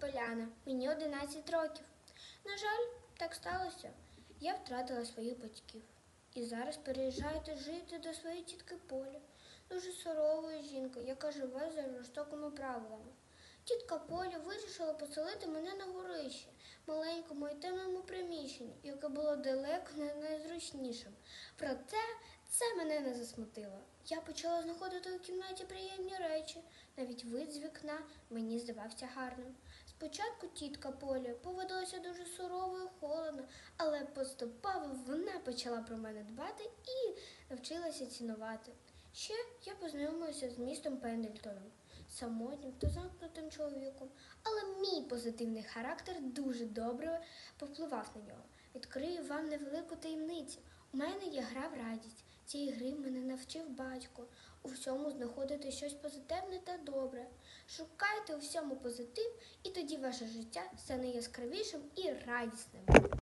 Поляна, мені 11 років. На жаль, так сталося. Я втратила своїх батьків і зараз переїжджаю жити до своєї тітки Полі, дуже сурової жінки, яка живе за жорстокими правилами. Тітка Поля вирішила поселити мене на горищі, маленькому і темному приміщенні, яке було далеко не найзручнішим. Проте це мене не засмутило. Я почала знаходити у кімнаті приємні речі. Навіть вид з вікна мені здавався гарним. Спочатку тітка Поля поводилася дуже сурово і холодно, але поступово вона почала про мене дбати і навчилася цінувати. Ще я познайомилася з містом Пендельтоном, самотнім та замкнутим чоловіком, але мій позитивний характер дуже добре повпливав на нього. Відкрию вам невелику таємницю. У мене є гра в радість. Цієї гри мене навчив батько. У всьому знаходити щось позитивне та добре. Шукайте у всьому позитив, і тоді ваше життя стане яскравішим і радісним.